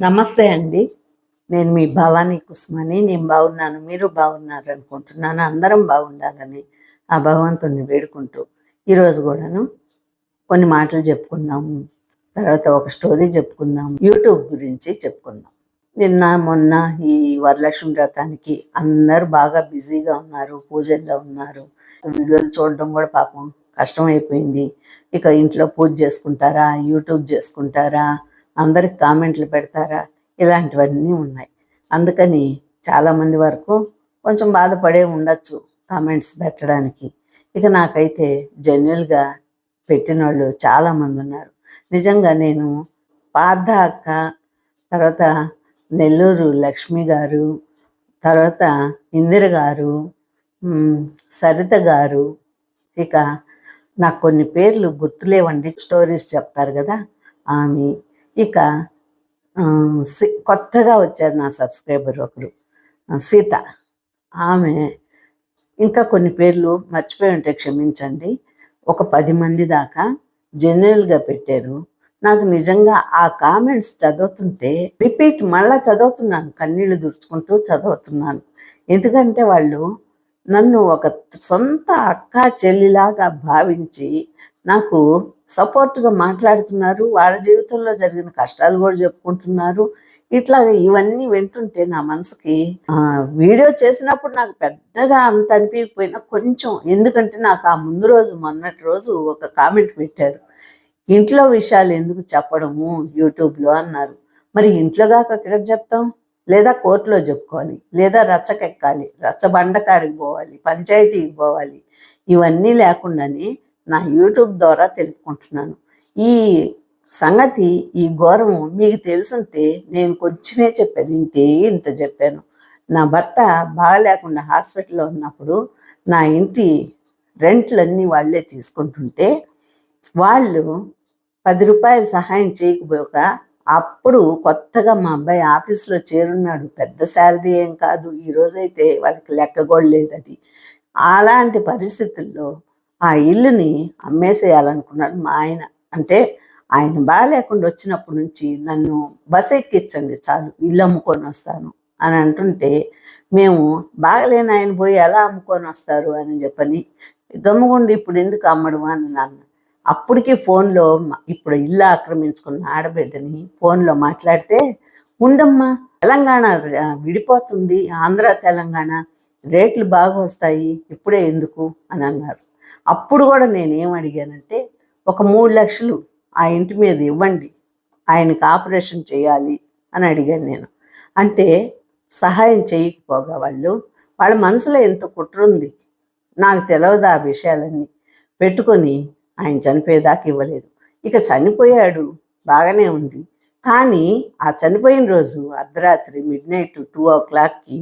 నమస్తే అండి. నేను మీ భవానీ కుసుమని నేను బాగున్నాను. మీరు బాగున్నారు అనుకుంటున్నాను. అందరం బాగుండాలని ఆ భగవంతుడిని వేడుకుంటూ ఈరోజు కూడాను కొన్ని మాటలు చెప్పుకుందాము తర్వాత ఒక స్టోరీ చెప్పుకుందాం. యూట్యూబ్ గురించి చెప్పుకుందాం. నిన్న మొన్న ఈ వరలక్ష్మి వ్రతానికి అందరూ బాగా బిజీగా ఉన్నారు పూజల్లో ఉన్నారు. వీడియోలు చూడడం కూడా పాపం కష్టం అయిపోయింది. ఇక ఇంట్లో పూజ చేసుకుంటారా? యూట్యూబ్ చేసుకుంటారా? అందరికి కామెంట్లు పెడతారా? ఇలాంటివన్నీ ఉన్నాయి. అందుకని చాలామంది వరకు కొంచెం బాధపడే ఉండొచ్చు కామెంట్స్ పెట్టడానికి. ఇక నాకైతే జన్యుల్గా పెట్టిన వాళ్ళు చాలామంది ఉన్నారు. నిజంగా నేను పార్థ అక్క తర్వాత నెల్లూరు లక్ష్మి గారు తర్వాత ఇందిర గారు సరిత గారు ఇక నాకు కొన్ని పేర్లు గుర్తులేవండి. స్టోరీస్ చెప్తారు కదా ఆమె ఇక కొత్తగా వచ్చారు నా సబ్స్క్రైబర్ ఒకరు సీత. ఆమె ఇంకా కొన్ని పేర్లు మర్చిపోయి ఉంటే క్షమించండి. ఒక పది మంది దాకా జనరల్గా పెట్టారు. నాకు నిజంగా ఆ కామెంట్స్ చదువుతుంటే రిపీట్ మళ్ళా చదువుతున్నాను కన్నీళ్ళు దుడుచుకుంటూ చదువుతున్నాను. ఎందుకంటే వాళ్ళు నన్ను ఒక సొంత అక్క చెల్లిలాగా భావించి నాకు సపోర్ట్గా మాట్లాడుతున్నారు. వాళ్ళ జీవితంలో జరిగిన కష్టాలు కూడా చెప్పుకుంటున్నారు. ఇట్లా ఇవన్నీ వింటుంటే నా మనసుకి వీడియో చేసినప్పుడు నాకు పెద్దగా అంత అనిపించకపోయినా కొంచెం ఎందుకంటే నాకు ఆ ముందు రోజు మొన్నటి రోజు ఒక కామెంట్ పెట్టారు. ఇంట్లో విషయాలు ఎందుకు చెప్పడము యూట్యూబ్లో అన్నారు. మరి ఇంట్లో కాక ఎక్కడ చెప్తాం? లేదా కోర్టులో చెప్పుకోవాలి లేదా రచ్చకెక్కాలి రచ్చబండకాడికి పోవాలి పంచాయతీకి పోవాలి. ఇవన్నీ లేకుండానే నా యూట్యూబ్ ద్వారా తెలుపుకుంటున్నాను. ఈ సంగతి ఈ ఘోరము మీకు తెలుసుంటే నేను కొంచెమే చెప్పాను ఇంతే ఇంత చెప్పాను. నా భర్త బాగాలేకుండా హాస్పిటల్లో ఉన్నప్పుడు నా ఇంటి రెంట్లన్నీ వాళ్ళే తీసుకుంటుంటే వాళ్ళు పది రూపాయలు సహాయం చేయకపోక అప్పుడు కొత్తగా మా అబ్బాయి ఆఫీస్లో చేరున్నాడు. పెద్ద శాలరీ ఏం కాదు ఈరోజైతే వాళ్ళకి వాడికి లెక్క కూడా లేదు అది. అలాంటి పరిస్థితుల్లో ఆ ఇల్లుని అమ్మేసేయాలనుకున్నాడు మా ఆయన. అంటే ఆయన బాగాలేకుండా వచ్చినప్పటి నుంచి నన్ను బస్ ఎక్కించండి చాలు ఇల్లు అమ్ముకొని వస్తాను అని అంటుంటే మేము బాగలేని ఆయన పోయి ఎలా అమ్ముకొని వస్తారు అని చెప్పని గమ్ముగుండి ఇప్పుడు ఎందుకు అమ్మడు అని నాన్న. అప్పటికి ఫోన్లో ఇప్పుడు ఇల్లు ఆక్రమించుకున్న ఆడబిడ్డని ఫోన్లో మాట్లాడితే ఉండమ్మా తెలంగాణ విడిపోతుంది ఆంధ్ర తెలంగాణ రేట్లు బాగా వస్తాయి ఇప్పుడే ఎందుకు? అని అన్నారు. అప్పుడు కూడా నేను అడిగానంటే ఒక మూడు లక్షలు ఆ ఇంటి మీద ఇవ్వండి ఆయనకి ఆపరేషన్ చేయాలి అని అడిగాను నేను. అంటే సహాయం చేయకపోగా వాళ్ళు వాళ్ళ మనసులో ఎంత కుట్ర ఉంది నాకు తెలియదు ఆ విషయాలన్నీ. పెట్టుకొని ఆయన చనిపోయేదాకా ఇవ్వలేదు. ఇక చనిపోయాడు బాగానే ఉంది. కానీ ఆ చనిపోయిన రోజు అర్ధరాత్రి మిడ్ నైట్ టూ ఓ క్లాక్కి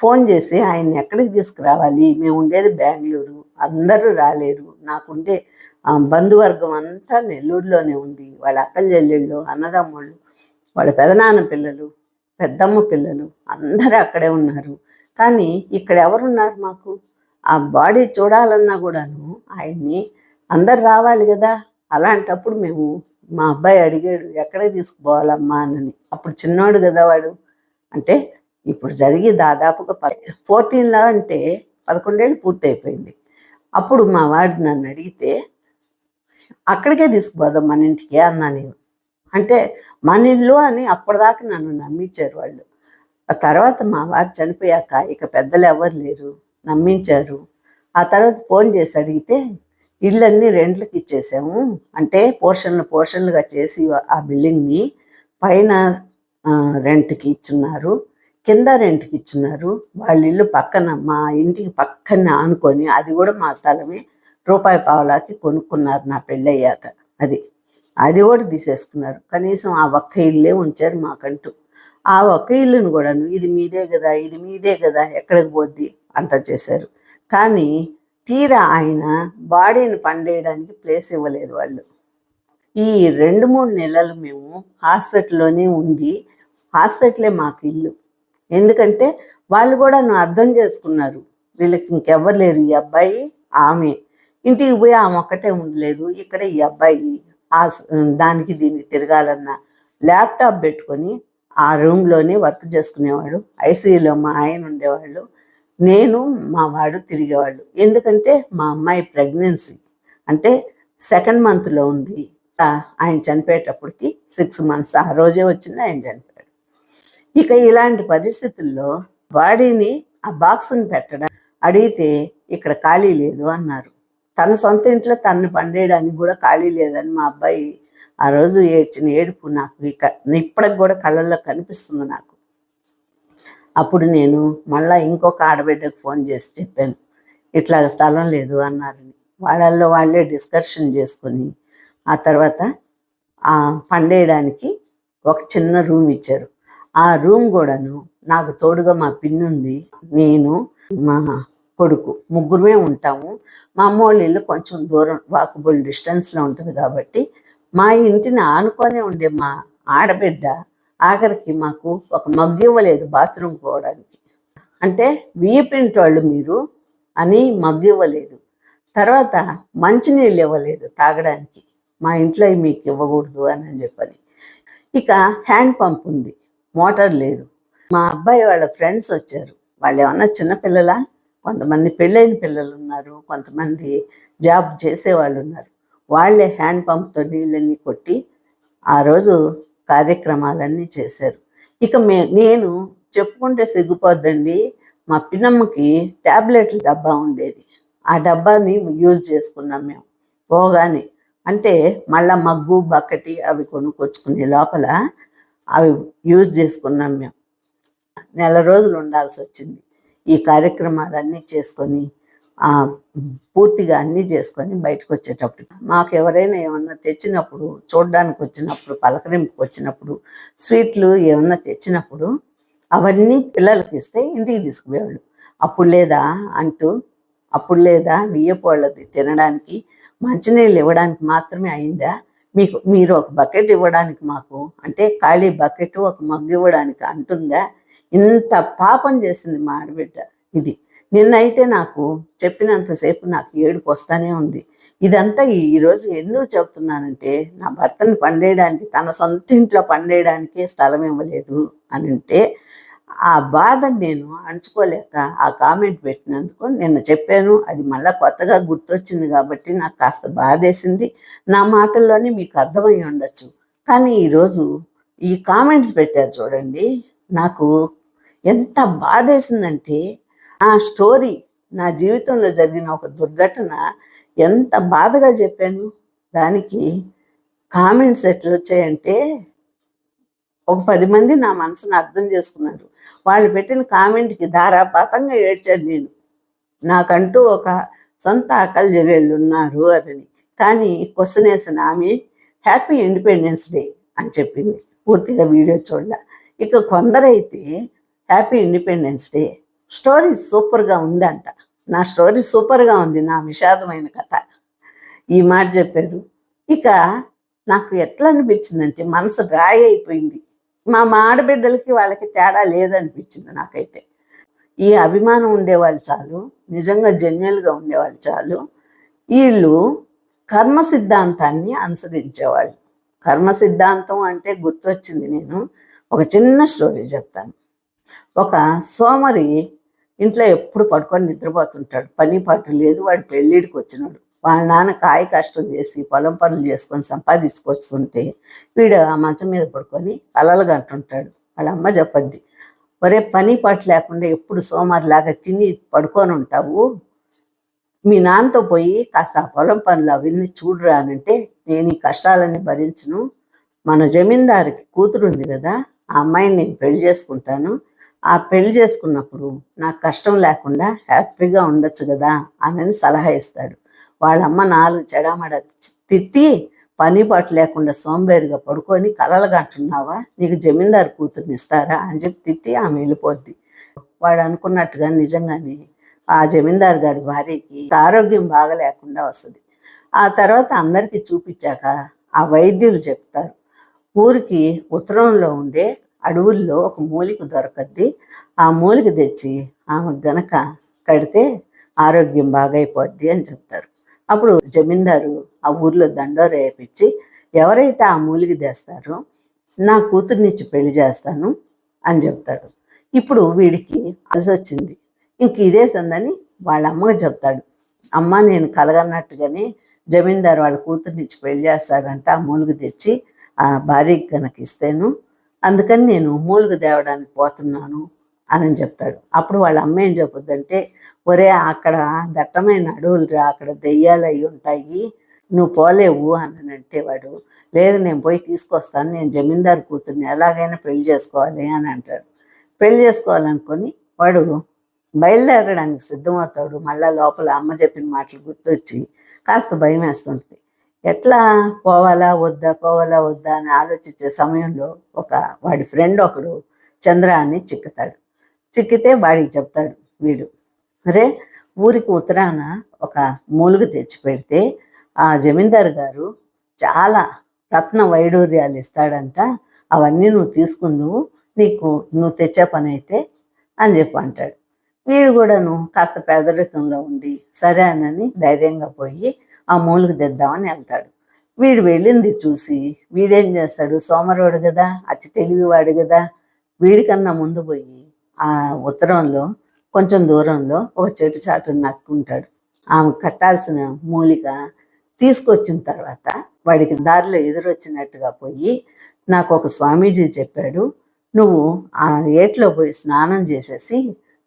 ఫోన్ చేసి ఆయన్ని ఎక్కడికి తీసుకురావాలి? మేము ఉండేది బెంగళూరు. అందరూ రాలేరు. నాకుండే ఆ, బంధువర్గం అంతా నెల్లూరులోనే ఉంది. వాళ్ళ అక్కల చెల్లెళ్ళు అన్నదమ్ముళ్ళు వాళ్ళ పెదనాన్న పిల్లలు పెద్దమ్మ పిల్లలు అందరూ అక్కడే ఉన్నారు. కానీ ఇక్కడ ఎవరున్నారు మాకు? ఆ బాడీ చూడాలన్నా కూడాను ఆయన్ని అందరు రావాలి కదా. అలాంటప్పుడు మేము మా అబ్బాయి అడిగాడు ఎక్కడికి తీసుకుపోవాలమ్మా? అని అప్పుడు చిన్నోడు కదా వాడు. అంటే ఇప్పుడు జరిగి దాదాపుగా ఫోర్టీన్లో అంటే పదకొండేళ్ళు పూర్తయిపోయింది. అప్పుడు మా వాడు నన్ను అడిగితే అక్కడికే తీసుకుపోదాం మన ఇంటికి అన్నా నేను. అంటే మన ఇల్లు అని అప్పటిదాకా నన్ను నమ్మించారు వాళ్ళు. ఆ తర్వాత మా వారు చనిపోయాక ఇక పెద్దలు ఎవరు లేరు నమ్మించారు. ఆ తర్వాత ఫోన్ చేసి అడిగితే ఇళ్ళన్నీ రెంట్లకి ఇచ్చేసాము. అంటే పోర్షన్లు పోర్షన్లుగా చేసి ఆ బిల్డింగ్ని పైన రెంట్కి ఇచ్చున్నారు. కింద రెంట్కి ఇచ్చినారు. వాళ్ళ ఇల్లు పక్కన మా ఇంటికి పక్కన ఆనుకొని అది కూడా మా స్థలమే. రూపాయి పావలాకి కొనుక్కున్నారు నా పెళ్ళయ్యాక అది. అది కూడా తీసేసుకున్నారు. కనీసం ఆ ఒక్క ఇల్లే ఉంచారు మాకంటూ. ఆ ఒక్క ఇల్లును కూడాను ఇది మీదే కదా ఇది మీదే కదా ఎక్కడికి పోద్ది అంట చేశారు. కానీ తీరా ఆయన బాడీని పండేయడానికి ప్లేస్ ఇవ్వలేదు వాళ్ళు. ఈ రెండు మూడు నెలలు మేము హాస్పిటల్లోనే ఉండి హాస్పిటలే మాకు ఇల్లు. ఎందుకంటే వాళ్ళు కూడా నువ్వు అర్థం చేసుకున్నారు. వీళ్ళకి ఇంకెవ్వరు లేరు. ఈ అబ్బాయి ఆమె. ఇంటికి పోయి ఆమె ఒక్కటే ఉండలేదు. ఇక్కడ ఈ అబ్బాయి ఆ దానికి దీనికి తిరగాలన్న ల్యాప్టాప్ పెట్టుకొని ఆ రూమ్లోనే వర్క్ చేసుకునేవాడు. ఐసీయూలో మా ఆయన ఉండేవాళ్ళు. నేను మా వాడు తిరిగేవాళ్ళు. ఎందుకంటే మా అమ్మాయి ప్రెగ్నెన్సీ. అంటే సెకండ్ మంత్లో ఉంది. ఆయన చనిపోయేటప్పటికి సిక్స్ మంత్స్. ఆ రోజే వచ్చింది ఆయన చనిపోయింది ఇక ఇలాంటి పరిస్థితుల్లో బాడీని ఆ బాక్స్ని పెట్టడం అడిగితే ఇక్కడ ఖాళీ లేదు అన్నారు. తన సొంత ఇంట్లో తనని పండేయడానికి కూడా ఖాళీ లేదని మా అబ్బాయి ఆ రోజు ఏడ్చిన ఏడుపు నాకు ఇక ఇప్పటికి కూడా కళ్ళల్లో కనిపిస్తుంది నాకు. అప్పుడు నేను మళ్ళా ఇంకొక ఆడబిడ్డకు ఫోన్ చేసి చెప్పాను ఇట్లా స్థలం లేదు అన్నారని. వాళ్ళల్లో వాళ్ళే డిస్కషన్ చేసుకొని ఆ తర్వాత ఆ పండేయడానికి ఒక చిన్న రూమ్ ఇచ్చారు. ఆ రూమ్ కూడాను నాకు తోడుగా మా పిన్నుంది. నేను మా కొడుకు ముగ్గురమే ఉంటాము. మా అమ్మ వాళ్ళ ఇల్లు కొంచెం దూరం వాకబుల్ డిస్టెన్స్లో ఉంటుంది కాబట్టి మా ఇంటిని ఆనుకొనే ఉండే మా ఆడబిడ్డ ఆఖరికి మాకు ఒక మగ్గు ఇవ్వలేదు బాత్రూమ్ పోవడానికి. అంటే వీపింటి వాళ్ళు మీరు అని మగ్గు ఇవ్వలేదు. తర్వాత మంచినీళ్ళు ఇవ్వలేదు తాగడానికి. మా ఇంట్లో మీకు ఇవ్వకూడదు అని అని చెప్పని. ఇక హ్యాండ్ పంప్ ఉంది. మోటార్ లేదు. మా అబ్బాయి వాళ్ళ ఫ్రెండ్స్ వచ్చారు. వాళ్ళు ఏమన్నా చిన్నపిల్లలా కొంతమంది పెళ్ళైన పిల్లలు ఉన్నారు. కొంతమంది జాబ్ చేసేవాళ్ళు ఉన్నారు. వాళ్ళే హ్యాండ్ పంప్తో నీళ్ళన్నీ కొట్టి ఆ రోజు కార్యక్రమాలన్నీ చేశారు. ఇక మే నేను చెప్పుకుంటే సిగ్గుపోద్దండి. మా పిన్నమ్మకి ట్యాబ్లెట్ల డబ్బా ఉండేది. ఆ డబ్బాని యూజ్ చేసుకున్నాం మేము. పోగానే అంటే మళ్ళా మగ్గు బకెట్ అవి కొనుక్కొచ్చుకునే లోపల అవి యూజ్ చేసుకున్నాం మేము. నెల రోజులు ఉండాల్సి వచ్చింది. ఈ కార్యక్రమాలన్నీ చేసుకొని పూర్తిగా అన్నీ చేసుకొని బయటకు వచ్చేటప్పుడు మాకు ఎవరైనా ఏమన్నా తెచ్చినప్పుడు చూడడానికి వచ్చినప్పుడు పలకరింపుకి వచ్చినప్పుడు స్వీట్లు ఏమన్నా తెచ్చినప్పుడు అవన్నీ పిల్లలకి ఇస్తే ఇంటికి తీసుకుపోయేవాళ్ళు. అప్పుడు లేదా అంటూ అప్పుడు లేదా బియ్యపోళ్ళది తినడానికి మంచినీళ్ళు ఇవ్వడానికి మాత్రమే అయిందా? మీకు మీరు ఒక బకెట్ ఇవ్వడానికి మాకు అంటే ఖాళీ బకెట్ ఒక మగ్గు ఇవ్వడానికి అంటుందా? ఇంత పాపం చేసింది మా ఆడబిడ్డ ఇది. నిన్నైతే నాకు చెప్పినంతసేపు నాకు ఏడుపు వస్తానే ఉంది. ఇదంతా ఈరోజు ఎందుకు చెప్తున్నానంటే నా భర్తని పండేయడానికి తన సొంత ఇంట్లో పండేయడానికే స్థలం ఇవ్వలేదు అని అంటే ఆ బాధ నేను అణుచుకోలేక ఆ కామెంట్ పెట్టినందుకు నిన్న చెప్పాను. అది మళ్ళీ కొత్తగా గుర్తొచ్చింది కాబట్టి నాకు కాస్త బాధేసింది. నా మాటల్లోనే మీకు అర్థమై ఉండొచ్చు. కానీ ఈరోజు ఈ కామెంట్స్ పెట్టారు చూడండి. నాకు ఎంత బాధేసిందంటే ఆ స్టోరీ నా జీవితంలో జరిగిన ఒక దుర్ఘటన ఎంత బాధగా చెప్పాను. దానికి కామెంట్స్ ఎట్లా వచ్చాయంటే ఒక పది మంది నా మనసును అర్థం చేసుకున్నారు. వాళ్ళు పెట్టిన కామెంట్కి ధారాపాతంగా ఏడ్చాను నేను. నాకంటూ ఒక సొంత అక్కలు ఉన్నారు అని కానీ క్వశ్చన్ వేసిన ఆమె హ్యాపీ ఇండిపెండెన్స్ డే అని చెప్పింది. పూర్తిగా వీడియో చూడ ఇక కొందరైతే హ్యాపీ ఇండిపెండెన్స్ డే స్టోరీ సూపర్గా ఉందంట. నా స్టోరీ సూపర్గా ఉంది నా విషాదమైన కథ. ఈ మాట చెప్పారు. ఇక నాకు ఎట్లా అనిపించిందంటే మనసు డ్రాయ్ అయిపోయింది. మా ఆడబిడ్డలకి వాళ్ళకి తేడా లేదనిపించింది నాకైతే. ఈ అభిమానం ఉండేవాళ్ళు చాలు నిజంగా జన్యులుగా ఉండేవాళ్ళు చాలు. వీళ్ళు కర్మ సిద్ధాంతాన్ని అనుసరించేవాళ్ళు. కర్మ సిద్ధాంతం అంటే గుర్తొచ్చింది నేను. ఒక చిన్న స్టోరీ చెప్తాను. ఒక సోమరి ఇంట్లో ఎప్పుడు పడుకొని నిద్రపోతుంటాడు. పని పాటు లేదు వాడు పెళ్ళిడికి వచ్చినాడు. వాళ్ళ నాన్న కాయ కష్టం చేసి పొలం పనులు చేసుకొని సంపాదించుకొస్తుంటే వీడు ఆ మంచం మీద పడుకొని కలలు గంటుంటాడు వాళ్ళ అమ్మ చెప్పద్ది ఒరే పని పాటు లేకుండా ఎప్పుడు సోమారిలాగా తిని పడుకొని ఉంటావు? మీ నాన్నతో పోయి కాస్త ఆ పొలం పనులు అవన్నీ చూడరా అనంటే నేను ఈ కష్టాలన్నీ భరించను. మన జమీందారికి కూతురు ఉంది కదా ఆ అమ్మాయిని నేను పెళ్ళి చేసుకుంటాను. ఆ పెళ్ళి చేసుకున్నప్పుడు నాకు కష్టం లేకుండా హ్యాపీగా ఉండొచ్చు కదా అని సలహా ఇస్తాడు. వాళ్ళమ్మ నాలుగు చెడామడ తిట్టి పని పాటు లేకుండా సోంబేరిగా పడుకొని కలలు కంటున్నావా? నీకు జమీందారు కూతుర్ని ఇస్తారా? అని చెప్పి తిట్టి ఆమె వెళ్ళిపోద్ది. వాడు అనుకున్నట్టుగా నిజంగానే ఆ జమీందారు గారి భార్యకి ఆరోగ్యం బాగలేకుండా వస్తుంది. ఆ తర్వాత అందరికీ చూపించాక ఆ వైద్యులు చెప్తారు. ఊరికి ఉత్తరంలో ఉండే అడవుల్లో ఒక మూలిక దొరకద్ది. ఆ మూలిక తెచ్చి ఆమె గనక కడితే ఆరోగ్యం బాగైపోద్ది అని చెప్తారు. అప్పుడు జమీందారు ఆ ఊర్లో దండోర వేయించి ఎవరైతే ఆ మూలిక తెస్తారో నా కూతుర్నిచ్చి పెళ్ళి చేస్తాను అని చెప్తాడు. ఇప్పుడు వీడికి అలసి వచ్చింది. ఇంక ఇదే సందని వాళ్ళ అమ్మకి చెప్తాడు. అమ్మ నేను కలగన్నట్టుగానే జమీందారు వాళ్ళ కూతుర్నిచ్చి పెళ్ళి చేస్తాడంట ఆ మూలుగు తెచ్చి ఆ భార్యకి కనుక ఇస్తాను అందుకని నేను మూలుగు తేవడానికి పోతున్నాను అని చెప్తాడు. అప్పుడు వాళ్ళ అమ్మ ఏం చెప్పుద్దంటే ఒరే అక్కడ దట్టమైన అడవులురా అక్కడ దెయ్యాలు అయి ఉంటాయి నువ్వు పోలేవు అని అంటే వాడు లేదు నేను పోయి తీసుకొస్తాను నేను జమీందారు కూతుర్ని ఎలాగైనా పెళ్ళి చేసుకోవాలి అని అంటాడు. పెళ్ళి చేసుకోవాలనుకొని వాడు బయలుదేరడానికి సిద్ధమవుతాడు. మళ్ళా లోపల అమ్మ చెప్పిన మాటలు గుర్తొచ్చి కాస్త భయం వేస్తుంటుంది. ఎట్లా పోవాలా వద్దా పోవాలా వద్దా అని ఆలోచించే సమయంలో ఒక వాడి ఫ్రెండ్ ఒకడు చంద్ర అని చిక్కుతాడు. చిక్కితే వాడికి చెప్తాడు వీడు. అరే ఊరికి ఉత్తరాన ఒక మూలుగు తెచ్చి పెడితే ఆ జమీందారు గారు చాలా రత్న వైడూర్యాలు ఇస్తాడంట అవన్నీ నువ్వు తీసుకుందువు నీకు నువ్వు తెచ్చే పని అయితే అని చెప్పి అంటాడు. వీడు కూడాను కాస్త పేదరికంలో ఉండి సరే అనని ధైర్యంగా పోయి ఆ మూలుగు తెద్దామని వెళ్తాడు. వీడు వెళ్ళింది చూసి వీడేం చేస్తాడు? సోమరోడు కదా అతి తెలివివాడు కదా వీడికన్నా ముందు పోయి ఆ ఉత్తరంలో కొంచెం దూరంలో ఒక చెట్టు చాటును నక్కుంటాడు. ఆమె కట్టాల్సిన మూలిక తీసుకొచ్చిన తర్వాత వాడికి దారిలో ఎదురొచ్చినట్టుగా పోయి నాకు ఒక స్వామీజీ చెప్పాడు నువ్వు ఆ ఏట్లో పోయి స్నానం చేసేసి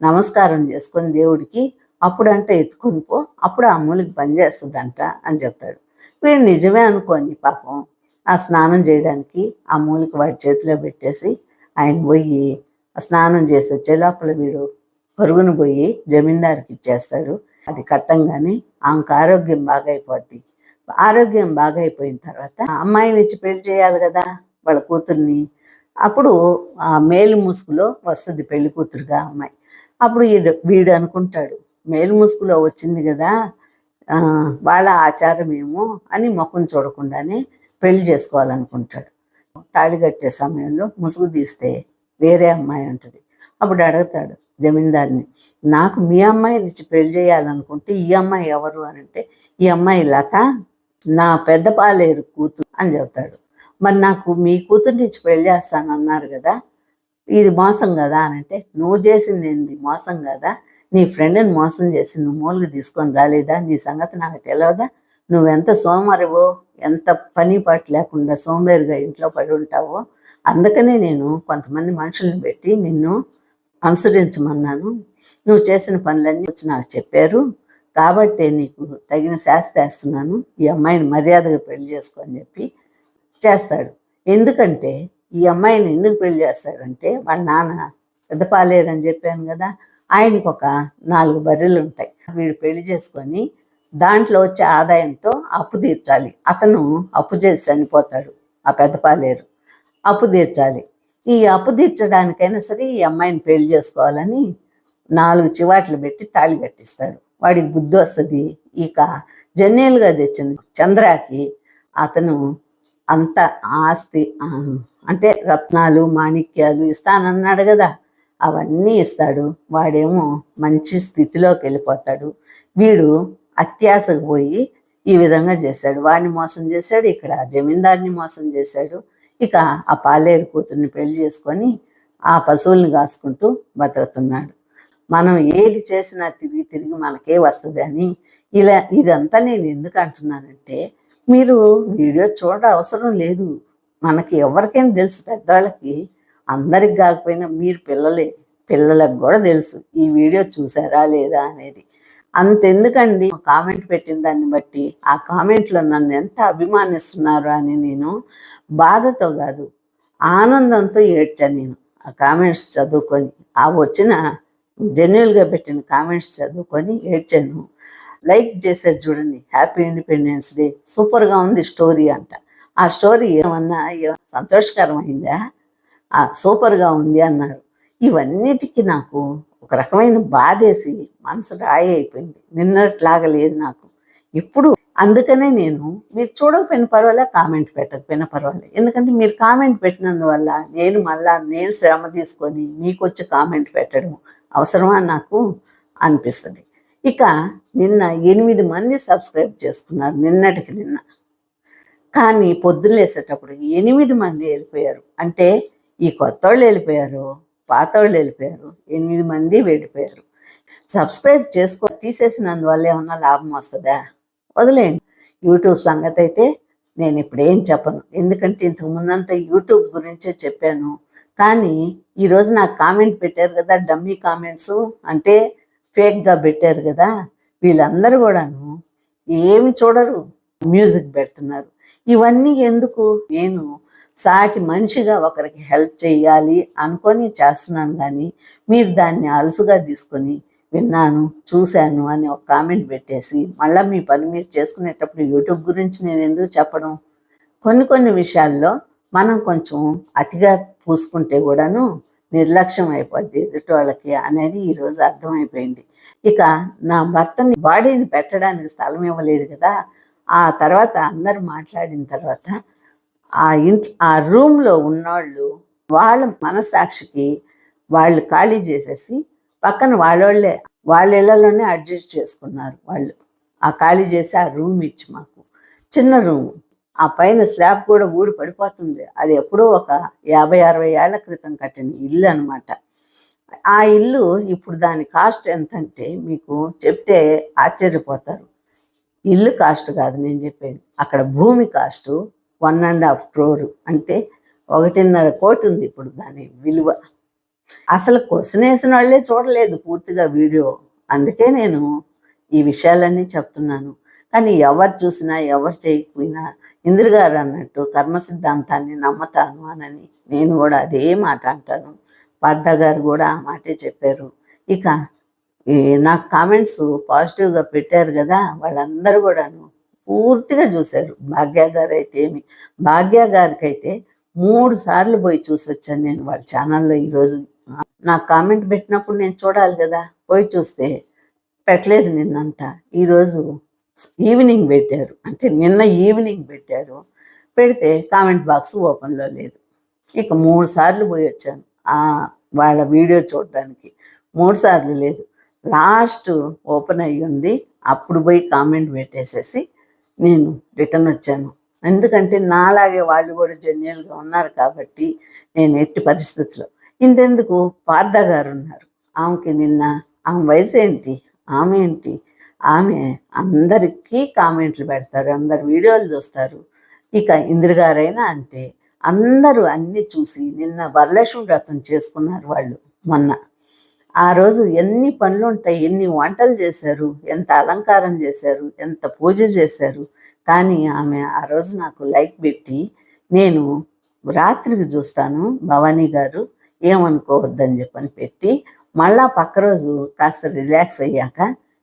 నమస్కారం చేసుకొని దేవుడికి అప్పుడంటే ఎత్తుకొని పో అప్పుడు ఆ మూలికి పనిచేస్తుందంట అని చెప్తాడు. వీడు నిజమే అనుకోని పాపం ఆ స్నానం చేయడానికి ఆ మూలిక వాడి చేతిలో పెట్టేసి ఆయన పోయి స్నానం చేసి వచ్చే లోపల వీడు పరుగును పోయి జమీందారికి ఇచ్చేస్తాడు. అది కట్టంగానే ఆమెకు ఆరోగ్యం బాగైపోద్ది. ఆరోగ్యం బాగైపోయిన తర్వాత అమ్మాయిని ఇచ్చి పెళ్ళి చేయాలి కదా వాళ్ళ కూతుర్ని. అప్పుడు ఆ మేలు ముసుగులో వస్తుంది పెళ్ళి కూతురుగా అమ్మాయి. అప్పుడు వీడు వీడు అనుకుంటాడు మేలు ముసుగులో వచ్చింది కదా ఆ, వాళ్ళ ఆచారం ఏమో అని ముఖం చూడకుండానే పెళ్ళి చేసుకోవాలనుకుంటాడు. తాళి కట్టే సమయంలో ముసుగు తీస్తే వేరే అమ్మాయి ఉంటుంది. అప్పుడు అడుగుతాడు జమీందారిని నాకు మీ అమ్మాయిని ఇచ్చి పెళ్ళి చేయాలనుకుంటే ఈ అమ్మాయి ఎవరు? అని అంటే ఈ అమ్మాయి లత నా పెద్ద పాలేరు కూతురు అని చెప్తాడు. మరి నాకు మీ కూతుర్ని ఇచ్చి పెళ్ళి చేస్తాను అన్నారు కదా ఇది మోసం కదా అని అంటే నువ్వు చేసింది ఏంది? మోసం కదా? నీ ఫ్రెండ్ని మోసం చేసి నువ్వు మూలుగు తీసుకొని రాలేదా? నీ సంగతి నాకు తెలియదా నువ్వెంత సోమరివో ఎంత పని పాటు లేకుండా సోంబేరుగా ఇంట్లో పడి ఉంటావో అందుకనే నేను కొంతమంది మనుషుల్ని పెట్టి నిన్ను అనుసరించమన్నాను. నువ్వు చేసిన పనులన్నీ వచ్చి నాకు చెప్పారు. కాబట్టే నీకు తగిన శాస్తి వేస్తున్నాను. ఈ అమ్మాయిని మర్యాదగా పెళ్ళి చేసుకో అని చెప్పి చేస్తాడు. ఎందుకంటే ఈ అమ్మాయిని ఎందుకు పెళ్ళి చేస్తాడంటే వాళ్ళ నాన్న పెద్దపాలేరని చెప్పాను కదా ఆయనకు ఒక నాలుగు బర్రెలు ఉంటాయి వీడు పెళ్ళి చేసుకొని దాంట్లో వచ్చే ఆదాయంతో అప్పు తీర్చాలి. అతను అప్పు చేసి చనిపోతాడు. ఆ పెద్దపాలేరు అప్పు తీర్చాలి. ఈ అప్పు తీర్చడానికైనా సరే ఈ అమ్మాయిని పెళ్ళి చేసుకోవాలని నాలుగు చివాట్లు పెట్టి తాళి కట్టిస్తాడు. వాడికి బుద్ధి వస్తుంది. ఇక జన్నేలుగా తెచ్చింది చంద్రాకి అతను అంత ఆస్తి అంటే రత్నాలు మాణిక్యాలు ఇస్తానన్నాడు కదా అవన్నీ ఇస్తాడు. వాడేమో మంచి స్థితిలోకి వెళ్ళిపోతాడు. వీడు అత్యాశకు పోయి ఈ విధంగా చేశాడు. వాడిని మోసం చేశాడు ఇక్కడ జమీందారిని మోసం చేశాడు. ఇక ఆ పాలేరు కూతుర్ని పెళ్ళి చేసుకొని ఆ పశువుల్ని కాసుకుంటూ బతుకుతున్నాడు. మనం ఏది చేసినా తిరిగి తిరిగి మనకే వస్తుంది అని ఇలా ఇదంతా నేను ఎందుకు అంటున్నానంటే మీరు వీడియో చూడ అవసరం లేదు. మనకి ఎవరికైనా తెలుసు? పెద్దవాళ్ళకి అందరికి కాకపోయినా మీరు పిల్లలే పిల్లలకు కూడా తెలుసు. ఈ వీడియో చూసారా లేదా అనేది. అంతెందుకండి? కామెంట్ పెట్టిన దాన్ని బట్టి ఆ కామెంట్లో నన్ను ఎంత అభిమానిస్తున్నారు అని నేను బాధతో కాదు ఆనందంతో ఏడ్చాను నేను. ఆ కామెంట్స్ చదువుకొని ఆ వచ్చిన జెన్యున్గా పెట్టిన కామెంట్స్ చదువుకొని ఏడ్చాను. లైక్ చేశారు చూడండి హ్యాపీ ఇండిపెండెన్స్ డే సూపర్గా ఉంది స్టోరీ అంట. ఆ స్టోరీ ఏమన్నా సంతోషకరమైందా? సూపర్గా ఉంది అన్నారు. ఇవన్నిటికీ నాకు ఒక రకమైన బాధేసి మనసు రాయి అయిపోయింది నిన్నట్లాగా లేదు నాకు. ఇప్పుడు అందుకనే నేను మీరు చూడకపోయిన పర్వాలే కామెంట్ పెట్టకపోయినా పర్వాలేదు ఎందుకంటే మీరు కామెంట్ పెట్టినందువల్ల నేను మళ్ళా నేను శ్రమ తీసుకొని మీకు వచ్చి కామెంట్ పెట్టడం అవసరమా నాకు అనిపిస్తుంది. ఇక నిన్న ఎనిమిది మంది సబ్స్క్రైబ్ చేసుకున్నారు నిన్నటికి నిన్న. కానీ పొద్దున్న లేసేటప్పుడు ఎనిమిది మంది వెళ్ళిపోయారు. అంటే ఈ కొత్త వాళ్ళు వెళ్ళిపోయారు. పాత వాళ్ళు వెళ్ళిపోయారు. ఎనిమిది మంది వెళ్ళిపోయారు. సబ్స్క్రైబ్ చేసుకో తీసేసినందువల్ల ఏమన్నా లాభం వస్తుందా? వదిలేయండి. యూట్యూబ్ సంగతి అయితే నేను ఇప్పుడు ఏం చెప్పను. ఎందుకంటే ఇంతకు ముందంతా యూట్యూబ్ గురించే చెప్పాను. కానీ ఈరోజు నాకు కామెంట్ పెట్టారు కదా డమ్మీ కామెంట్స్. అంటే ఫేక్గా పెట్టారు కదా. వీళ్ళందరూ కూడాను ఏమి చూడరు. మ్యూజిక్ పెడుతున్నారు. ఇవన్నీ ఎందుకు? నేను సాటి మనిషిగా ఒకరికి హెల్ప్ చేయాలి అనుకొని చేస్తున్నాను కానీ మీరు దాన్ని అలసుగా తీసుకొని విన్నాను చూశాను అని ఒక కామెంట్ పెట్టేసి మళ్ళీ మీ పని మీరు చేసుకునేటప్పుడు యూట్యూబ్ గురించి నేను ఎందుకు చెప్పడం? కొన్ని కొన్ని విషయాల్లో మనం కొంచెం అతిగా పూసుకుంటే కూడాను నిర్లక్ష్యం అయిపోద్ది ఎదుటి వాళ్ళకి అనేది ఈరోజు అర్థమైపోయింది. ఇక నా భర్తని బాడీని పెట్టడానికి స్థలం ఇవ్వలేదు కదా ఆ తర్వాత అందరు మాట్లాడిన తర్వాత ఆ ఇంట్ ఆ రూమ్లో ఉన్నవాళ్ళు వాళ్ళ మనసాక్షికి వాళ్ళు ఖాళీ చేసేసి పక్కన వాళ్ళోళ్ళే వాళ్ళ ఇళ్ళలోనే అడ్జస్ట్ చేసుకున్నారు వాళ్ళు. ఆ ఖాళీ చేసి ఆ రూమ్ ఇచ్చి మాకు. చిన్న రూమ్. ఆ పైన స్లాబ్ కూడా ఊడి పడిపోతుంది. అది ఎప్పుడో ఒక యాభై అరవై ఏళ్ళ క్రితం కట్టిన ఇల్లు అనమాట ఆ ఇల్లు ఇప్పుడు దాని కాస్ట్ ఎంతంటే మీకు చెప్తే ఆశ్చర్యపోతారు. ఇల్లు కాస్ట్ కాదు నేను చెప్పేది. అక్కడ భూమి cost one and half crore. అంటే ఒకటిన్నర కోటి ఉంది ఇప్పుడు దాని విలువ. అసలు క్వశ్చన్ వేసిన వాళ్ళే చూడలేదు పూర్తిగా వీడియో. అందుకే నేను ఈ విషయాలన్నీ చెప్తున్నాను. కానీ ఎవరు చూసినా ఎవరు చేయకపోయినా ఇందిరగారు అన్నట్టు కర్మ సిద్ధాంతాన్ని నమ్మతాను అనని నేను కూడా అదే మాట అంటాను. పార్థ గారు కూడా ఆ మాటే చెప్పారు. ఇక ఈ నాకు కామెంట్స్ పాజిటివ్గా పెట్టారు కదా వాళ్ళందరూ కూడాను పూర్తిగా చూశారు. భాగ్య గారు అయితే ఏమి భాగ్య గారికి అయితే మూడు సార్లు పోయి చూసి వచ్చాను నేను వాళ్ళ ఛానల్లో ఈరోజు నాకు కామెంట్ పెట్టినప్పుడు నేను చూడాలి కదా పోయి చూస్తే పెట్టలేదు నిన్నంతా. ఈరోజు ఈవినింగ్ పెట్టారు. అంటే నిన్న ఈవినింగ్ పెట్టారు. పెడితే కామెంట్ బాక్స్ ఓపెన్లో లేదు. ఇక మూడు సార్లు పోయి వచ్చాను. ఆ వాళ్ళ వీడియో చూడడానికి మూడు సార్లు లేదు. లాస్ట్ ఓపెన్ అయ్యి ఉంది అప్పుడు పోయి కామెంట్ పెట్టేసేసి నేను రిటర్న్ వచ్చాను. ఎందుకంటే నాలాగే వాళ్ళు కూడా జెన్యున్గా ఉన్నారు కాబట్టి నేను ఎట్టి పరిస్థితుల్లో. ఇంతెందుకు? పార్థ గారు ఉన్నారు. ఆమెకి నిన్న ఆమె వయసు ఏంటి? ఆమె ఏంటి? ఆమె అందరికీ కామెంట్లు పెడతారు అందరు వీడియోలు చూస్తారు. ఇక ఇందిర గారైనా అంతే. అందరూ అన్నీ చూసి నిన్న వరలక్ష్మి వ్రతం చేసుకున్నారు వాళ్ళు మొన్న. ఆ రోజు ఎన్ని పనులు ఉంటాయి ఎన్ని వంటలు చేశారు ఎంత అలంకారం చేశారు ఎంత పూజ చేశారు. కానీ ఆమె ఆ రోజు నాకు లైక్ పెట్టి నేను రాత్రికి చూస్తాను భవానీ గారు ఏమనుకోవద్దని చెప్పని పెట్టి మళ్ళా పక్క రోజు కాస్త రిలాక్స్ అయ్యాక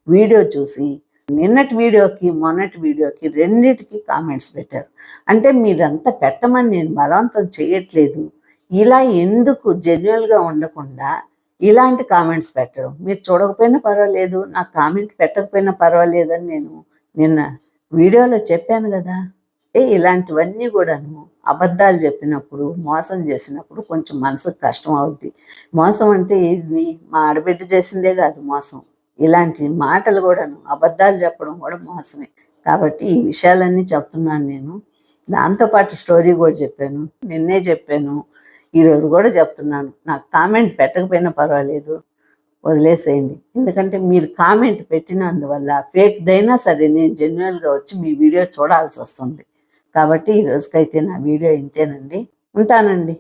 వీడియో చూసి నిన్నటి వీడియోకి మొన్నటి వీడియోకి రెండింటికి కామెంట్స్ పెట్టారు. అంటే మీరంతా పెట్టమని నేను బలవంతం చేయట్లేదు. ఇలా ఎందుకు జెన్యున్గా ఉండకుండా ఇలాంటి కామెంట్స్ పెట్టడం. మీరు చూడకపోయినా పర్వాలేదు నాకు కామెంట్ పెట్టకపోయినా పర్వాలేదు అని నేను నిన్న వీడియోలో చెప్పాను కదా. ఏ ఇలాంటివన్నీ కూడాను అబద్ధాలు చెప్పినప్పుడు మోసం చేసినప్పుడు కొంచెం మనసుకు కష్టం అవుద్ది. మోసం అంటే ఇది మా ఆడబిడ్డ చేసిందే కాదు మోసం. ఇలాంటి మాటలు కూడాను అబద్ధాలు చెప్పడం కూడా మోసమే. కాబట్టి ఈ విషయాలన్నీ చెప్తున్నాను నేను. దాంతోపాటు స్టోరీ కూడా చెప్పాను. నిన్నే చెప్పాను. ఈరోజు కూడా చెప్తున్నాను నాకు కామెంట్ పెట్టకపోయినా పర్వాలేదు వదిలేసేయండి. ఎందుకంటే మీరు కామెంట్ పెట్టినందువల్ల ఫేక్దైనా సరే నేను జెన్యున్గా వచ్చి మీ వీడియో చూడాల్సి వస్తుంది. కాబట్టి ఈ రోజుకైతే నా వీడియో ఇంతేనండి. ఉంటానండి.